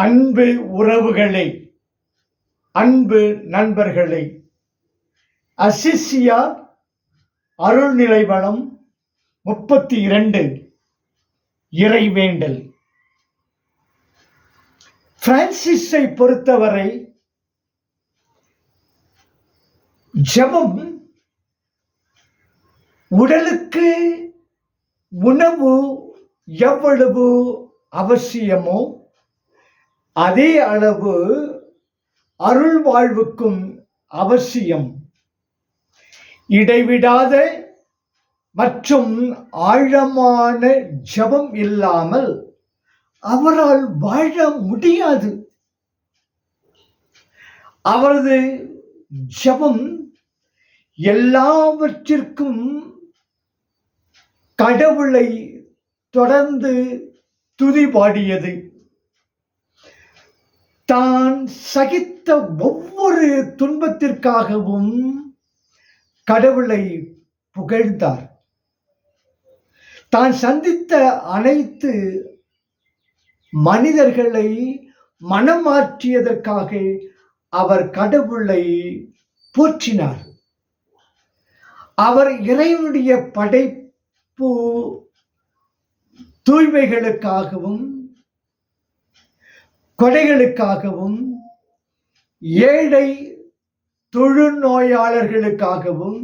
அன்பு உறவுகளே அன்பு நண்பர்களே அசிசியா அருள்நிலை வளம் முப்பத்தி இரண்டு இறைவேண்டல். பிரான்சிஸை பொறுத்தவரை ஜெபம் உடலுக்கு உணவு எவ்வளவு அவசியமோ அதே அளவு அருள் வாழ்வுக்கும் அவசியம். இடைவிடாத மற்றும் ஆழமான ஜெபம் இல்லாமல் அவரால் வாழ முடியாது. அவரது ஜெபம் எல்லாவற்றிற்கும் கடவுளை தொடர்ந்து துதி பாடியது தான் சகித்த ஒவ்வொரு துன்பத்திற்காகவும் கடவுளை புகழ்ந்தார். தான் சந்தித்த அனைத்து மனிதர்களை மனமாற்றியதற்காக அவர் கடவுளை போற்றினார். அவர் இறைவனுடைய படைப்பு தூய்மைகளுக்காகவும் கொடைகளுக்காகவும் ஏழை தொழுநோயாளர்களுக்காகவும்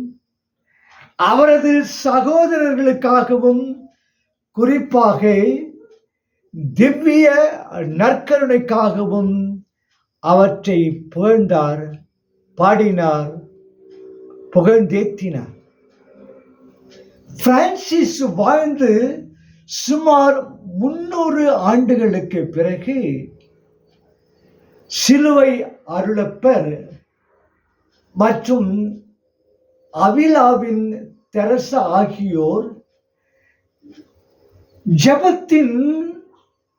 அவரது சகோதரர்களுக்காகவும் குறிப்பாக திவ்ய நற்கருணைக்காகவும் அவற்றை புகழ்ந்தார் பாடினார் புகழ்ந்தேத்தினார். பிரான்சிஸ் வாழ்ந்து சுமார் முன்னூறு ஆண்டுகளுக்கு பிறகு சிலுவை அருளப்பர். மற்றும் அவிலாவின் தெரசா ஆகியோர் ஜெபத்தின்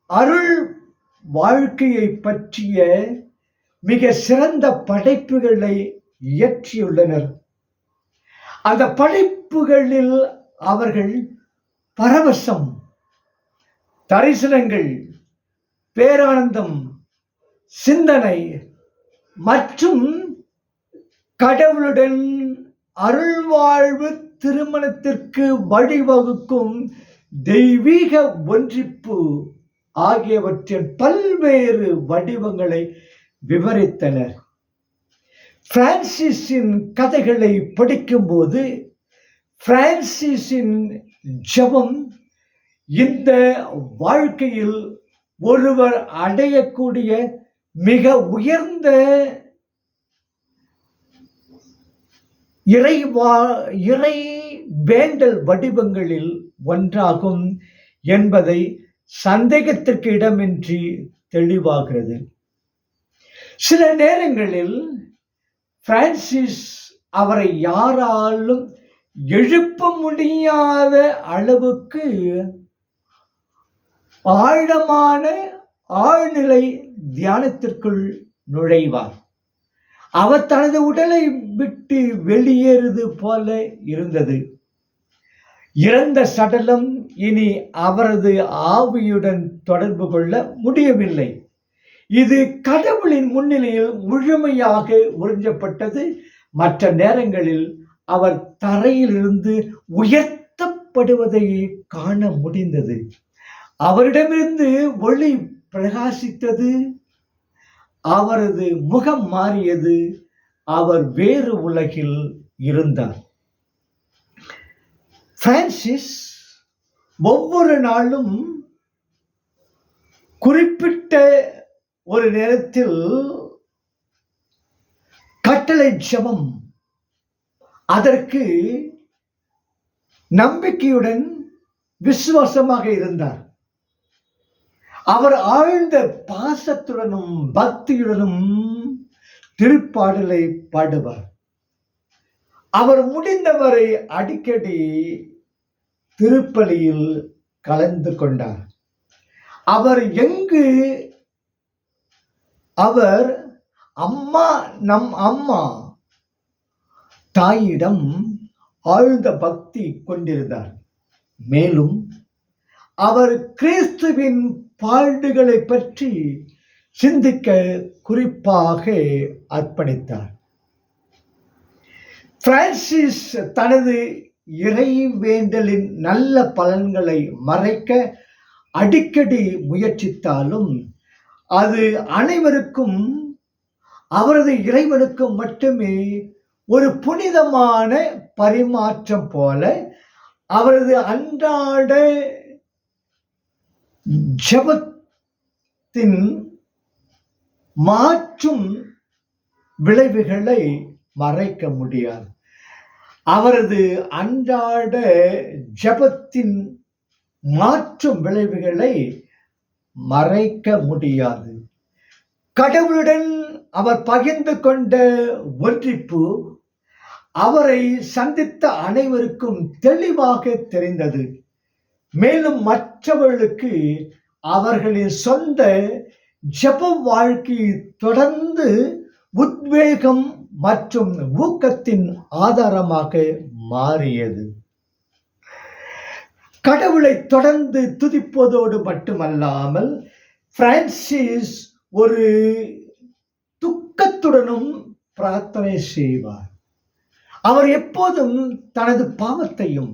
அருள் வாழ்க்கையை பற்றிய மிக சிறந்த படைப்புகளை இயற்றியுள்ளனர். அந்த படைப்புகளில் அவர்கள் பரவசம் தரிசனங்கள் பேரானந்தம் சிந்தனை மற்றும் கடவுளுடன் அருள்வாழ்வு திருமணத்திற்கு வழிவகுக்கும் தெய்வீக ஒன்றிப்பு ஆகியவற்றின் பல்வேறு வடிவங்களை விவரித்தனர். பிரான்சிஸின் கதைகளை படிக்கும்போது பிரான்சிஸின் ஜபம் இந்த வாழ்க்கையில் ஒருவர் அடையக்கூடிய மிக உயர்ந்த இறைவா இறை வேண்டல் வடிவங்களில் ஒன்றாகும் என்பதை சந்தேகத்திற்கு இடமின்றி தெளிவாகிறது. சில நேரங்களில் பிரான்சிஸ் அவரை யாராலும் எழுப்ப முடியாத அளவுக்கு ஆழமான ஆழ்நிலை தியானத்திற்குள் நுழைவார். அவர் தனது உடலை விட்டு வெளியேறுது போல இருந்தது. இறந்த சடலம் இனி அவரது ஆவியுடன் தொடர்பு கொள்ள முடியவில்லை. இது கடவுளின் முன்னிலையில் முழுமையாக உறிஞ்சப்பட்டது. மற்ற நேரங்களில் அவர் தரையிலிருந்து உயர்த்தப்படுவதை காண முடிந்தது. அவரிடமிருந்து ஒளி பிரகாசித்தது. அவரது முகம் மாறியது. அவர் வேறு உலகில் இருந்தார். பிரான்சிஸ் ஒவ்வொரு நாளும் குறிப்பிட்ட ஒரு நேரத்தில் கட்டளை ஜபம். அதற்கு நம்பிக்கையுடன் விசுவாசமாக இருந்தார். அவர் ஆழ்ந்த பாசத்துடனும் பக்தியுடனும் திருப்பாடலை பாடுவார். அவர் முடிந்தவரை அடிக்கடி திருப்பலியில் கலந்து கொண்டார். அவர் எங்கு? அவர் அம்மா நம் அம்மா தாயிடம் ஆழ்ந்த பக்தி கொண்டிருந்தார். மேலும் அவர் கிறிஸ்துவின் பாடுகளை பற்றி சிந்திக்க குறிப்பாக அர்ப்பணித்தார். பிரான்சிஸ் தனது இறைவேண்டலின் நல்ல பலன்களை மறைக்க அடிக்கடி முயற்சித்தாலும் அது அனைவருக்கும் அவரது இறைவனுக்கும் மட்டுமே ஒரு புனிதமான பரிமாற்றம் போல அவரது அன்றாட ஜபத்தின் மாற்றும் விளைவுகளை மறைக்க முடியாது. அவரது அன்றாட ஜபத்தின் மாற்றும் விளைவுகளை மறைக்க முடியாது. கடவுளுடன் அவர் பகிர்ந்து கொண்ட ஒன்றிப்பு அவரை சந்தித்த அனைவருக்கும் தெளிவாக தெரிந்தது. மேலும் மற்றவர்களுக்கு அவர்களின் சொந்த ஜப வாழ்க்கையை தொடர்ந்து உத்வேகம் மற்றும் ஊக்கத்தின் ஆதாரமாக மாறியது. கடவுளை தொடர்ந்து துதிப்பதோடு மட்டுமல்லாமல் பிரான்சிஸ் ஒரு துக்கத்துடனும் பிரார்த்தனை செய்வார். அவர் எப்போதும் தனது பாவத்தையும்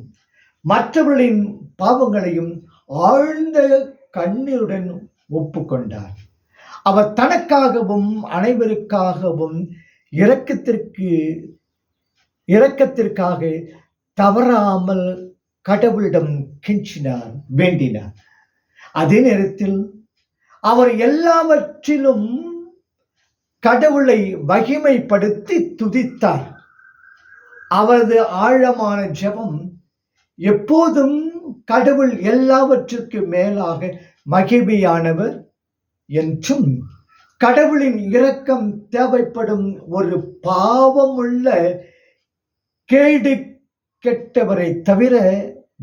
மற்றவர்களின் பாவங்களையும் ஆழ்ந்த கண்ணீருடன் ஒப்புக்கொண்டார். அவர் தனக்காகவும் அனைவருக்காகவும் இரக்கத்திற்கு இரக்கத்திற்காக தவறாமல் கடவுளிடம் கெஞ்சினார் வேண்டினார். அதே நேரத்தில் அவர் எல்லாவற்றிலும் கடவுளை மகிமைப்படுத்தி துதித்தார். அவரது ஆழமான ஜெபம் எப்போதும் கடவுள் எல்லாவற்றிற்கும் மேலாக மகிமையானவர் என்றும் கடவுளின் இரக்கம் தேவைப்படும் ஒரு பாவமுள்ள கேடு கெட்டவரை தவிர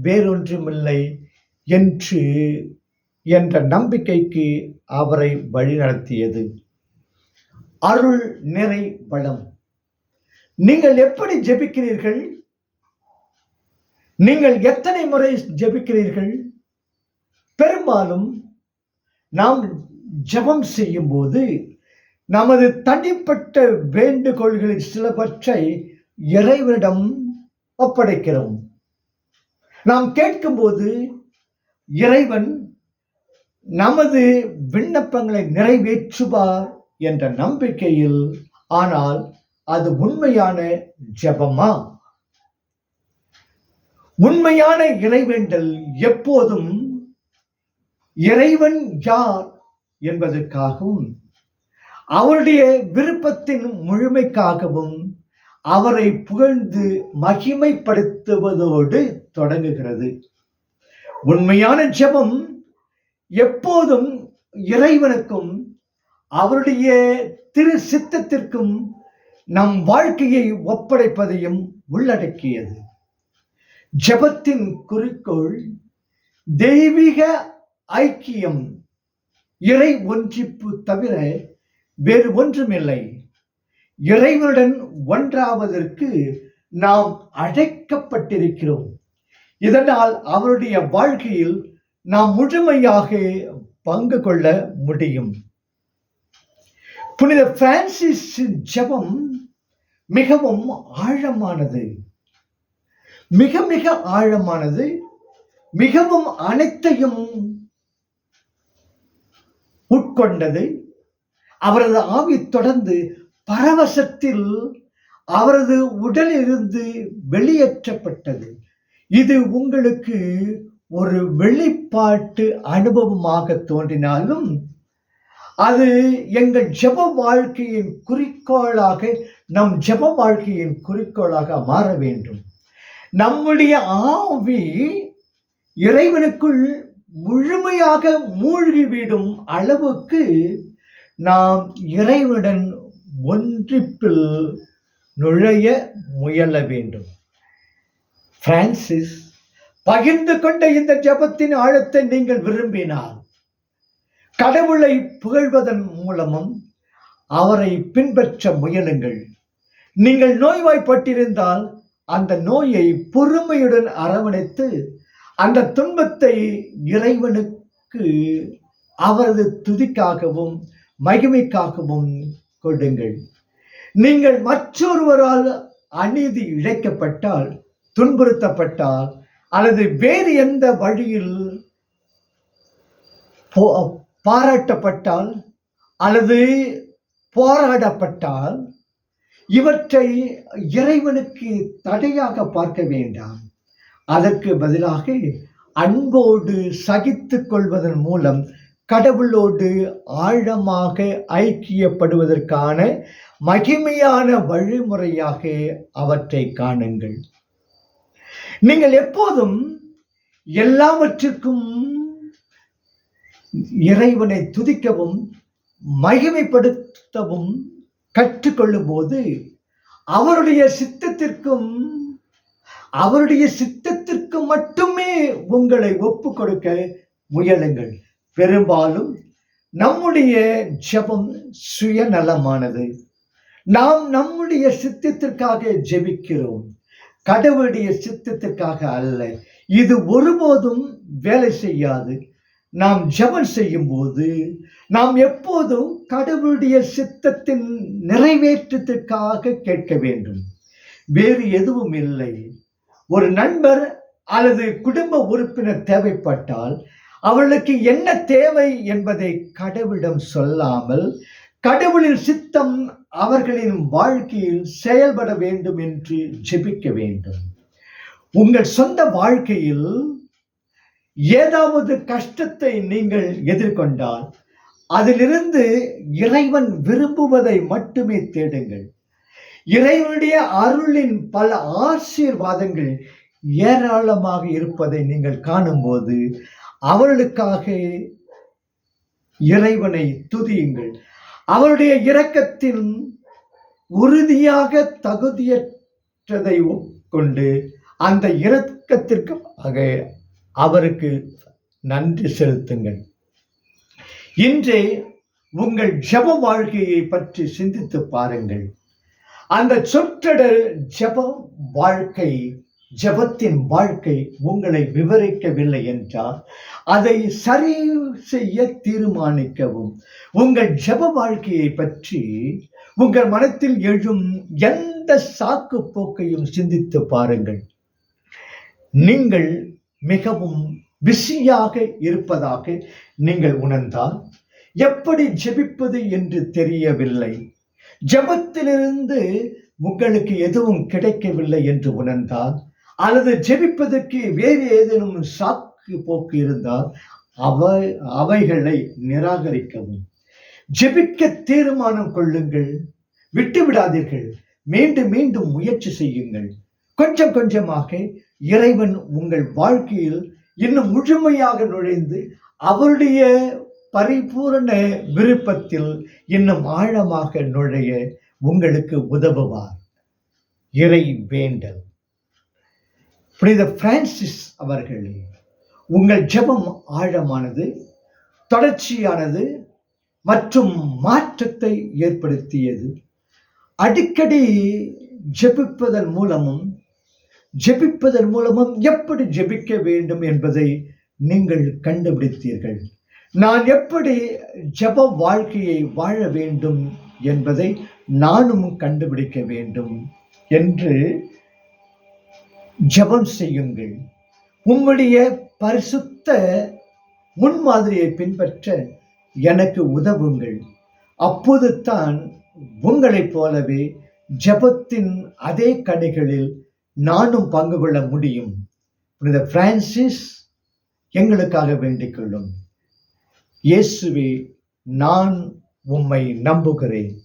வேறொன்றுமில்லை என்று என்ற நம்பிக்கைக்கு அவரை வழிநடத்தியது. அருள் நிறை வளம். நீங்கள் எப்படி ஜெபிக்கிறீர்கள்? நீங்கள் எத்தனை முறை ஜெபிக்கிறீர்கள்? பெரும்பாலும் நாம் ஜெபம் செய்யும் போது நமது தனிப்பட்ட வேண்டுகோள்களில் சிலவற்றை இறைவனிடம் ஒப்படைக்கிறோம். நாம் கேட்கும்போது இறைவன் நமது விண்ணப்பங்களை நிறைவேற்றுவார் என்ற நம்பிக்கையில் ஆனால் அது உண்மையான ஜபமா? உண்மையான இறைவேண்டல் எப்போதும் இறைவன் யார் என்பதற்காகவும் அவருடைய விருப்பத்தின் முழுமைக்காகவும் அவரை புகழ்ந்து மகிமைப்படுத்துவதோடு தொடங்குகிறது. உண்மையான ஜெபம் எப்போதும் இறைவனுக்கும் அவருடைய திரு சித்தத்திற்கும் நம் வாழ்க்கையை ஒப்படைப்பதையும் உள்ளடக்கியது. ஜெபத்தின் குறிக்கோள் தெய்வீக ஐக்கியம் இறை ஒன்றிப்பு தவிர வேறு ஒன்றுமில்லை. இறைவனுடன் ஒன்றாவதற்கு நாம் அழைக்கப்பட்டிருக்கிறோம். இதனால் அவருடைய வாழ்க்கையில் நாம் முழுமையாக பங்கு கொள்ள முடியும். புனித பிரான்சிஸ் ஜெபம் மிகவும் ஆழமானது. மிக மிக ஆழமானது மிகவும் அனைத்தையும் உட்கொண்டது. அவரது ஆவி தொடர்ந்து பரவசத்தில் அவரது உடலிலிருந்து வெளியேற்றப்பட்டது. இது உங்களுக்கு ஒரு வெளிப்பாட்டு அனுபவமாக தோன்றினாலும் அது எங்கள் ஜெப வாழ்க்கையின் குறிக்கோளாக நம் ஜெப வாழ்க்கையின் குறிக்கோளாக மாற வேண்டும். நம்முடைய ஆவி இறைவனுக்குள் முழுமையாக மூழ்கிவிடும் அளவுக்கு நாம் இறைவனுடன் ஒன்றிப்பில் நுழைய முயல வேண்டும். பிரான்சிஸ் பகிர்ந்து கொண்ட இந்த ஜெபத்தின் ஆழத்தை நீங்கள் விரும்பினால் கடவுளை புகழ்வதன் மூலமும் அவரை பின்பற்ற முயலுங்கள். நீங்கள் நோய்வாய்ப்பட்டிருந்தால் அந்த நோயை பொறுமையுடன் அரவணைத்து அந்த துன்பத்தை இறைவனுக்கு அவரது துதிக்காகவும் மகிமைக்காகவும் கொடுங்கள். நீங்கள் மற்றொருவரால் அநீதி இழைக்கப்பட்டால் துன்புறுத்தப்பட்டால் அல்லது வேறு எந்த வழியில் போ- பாராட்டப்பட்டால் அல்லது போராடப்பட்டால் இவற்றை இறைவனுக்கு தடையாக பார்க்க வேண்டாம். அதற்கு பதிலாக அன்போடு சகித்து கொள்வதன் மூலம் கடவுளோடு ஆழமாக ஐக்கியப்படுவதற்கான மகிமையான வழிமுறையாக அவற்றை காணுங்கள். நீங்கள் எப்போதும் எல்லாவற்றுக்கும் இறைவனை துதிக்கவும் மகிமைப்படுத்தவும் கற்றுக்கொள்ளும் போது அவருடைய சித்தத்திற்கும் அவருடைய சித்தத்திற்கு மட்டுமே உங்களை ஒப்பு கொடுக்க முயலுங்கள். பெரும்பாலும் நம்முடைய ஜெபம் சுயநலமானது. நாம் நம்முடைய சித்தத்திற்காக ஜெபிக்கிறோம். கடவுளுடைய சித்தத்திற்காக அல்ல. இது ஒருபோதும் வேலை செய்யாது. நாம் ஜெபம் செய்யும்போது நாம் எப்போதும் கடவுளுடைய சித்தத்தின் நிறைவேற்றத்திற்காக கேட்க வேண்டும். வேறு எதுவும் இல்லை. ஒரு நண்பர் அல்லது குடும்ப உறுப்பினர் தேவைப்பட்டால் அவர்களுக்கு என்ன தேவை என்பதை கடவுளிடம் சொல்லாமல் கடவுளின் சித்தம் அவர்களின் வாழ்க்கையில் செயல்பட வேண்டும் என்று ஜெபிக்க வேண்டும். உங்கள் சொந்த வாழ்க்கையில் ஏதாவது கஷ்டத்தை நீங்கள் எதிர்கொண்டால் அதிலிருந்து இறைவன் விரும்புவதை மட்டுமே தேடுங்கள். இறைவனுடைய அருளின் பல ஆசீர்வாதங்கள் ஏராளமாக இருப்பதை நீங்கள் காணும்போது அவர்களுக்காக இறைவனை துதியுங்கள். அவருடைய இரக்கத்தின் உறுதியாக தகுதியற்றதை கொண்டு அந்த இரக்கத்திற்காக அவருக்கு நன்றி செலுத்துங்கள். இன்றே உங்கள் ஜெப வாழ்க்கையை பற்றி சிந்தித்து பாருங்கள். அந்த சொற்றொடர் ஜெப வாழ்க்கை ஜெபத்தின் வாழ்க்கை உங்களை விவரிக்கவில்லை என்றால் அதை சரி செய்ய தீர்மானிக்கவும். உங்கள் ஜெப வாழ்க்கையை பற்றி உங்கள் மனத்தில் எழும் எந்த சாக்கு போக்கையும் சிந்தித்து பாருங்கள். நீங்கள் மிகவும் பிஸியாக இருப்பதாக நீங்கள் உணர்ந்தால் எப்படி ஜெபிப்பது என்று தெரியவில்லை. ஜெபத்திலிருந்து உங்களுக்கு எதுவும் கிடைக்கவில்லை என்று உணர்ந்தால் அல்லது ஜெபிப்பதற்கு வேறு ஏதேனும் சாக்கு போக்கு இருந்தால் அவை அவைகளை நிராகரிக்கவும். ஜெபிக்க தீர்மானம் கொள்ளுங்கள். விட்டு விடாதீர்கள் மீண்டும் மீண்டும் முயற்சி செய்யுங்கள். கொஞ்சம் கொஞ்சமாக இறைவன் உங்கள் வாழ்க்கையில் இன்னும் முழுமையாக நுழைந்து அவருடைய பரிபூரண விருப்பத்தில் இன்னும் ஆழமாக நுழைய உங்களுக்கு உதவுவார். இறை வேண்டல். புனித பிரான்சிஸ் அவர்கள் உங்கள் ஜெபம் ஆழமானது தொடர்ச்சியானது மற்றும் மாற்றத்தை ஏற்படுத்தியது. அடிக்கடி ஜெபிப்பதன் மூலமும் ஜெபிப்பதன் மூலமும் எப்படி ஜெபிக்க வேண்டும் என்பதை நீங்கள் கண்டுபிடித்தீர்கள். நான் எப்படி ஜப வாழ்க்கையை வாழ வேண்டும் என்பதை நானும் கண்டுபிடிக்க வேண்டும் என்று ஜெபம் செய்யுங்கள். உம்முடைய பரிசுத்த முன்மாதிரியை பின்பற்ற எனக்கு உதவுங்கள். அப்போது தான் உங்களைப் போலவே ஜெபத்தின் அதே கனிகளில் நானும் பங்கு கொள்ள முடியும். புனித பிரான்சிஸ் எங்களுக்காக வேண்டிக் கொள்ளும். இயேசுவே நான் உம்மை நம்புகிறேன்.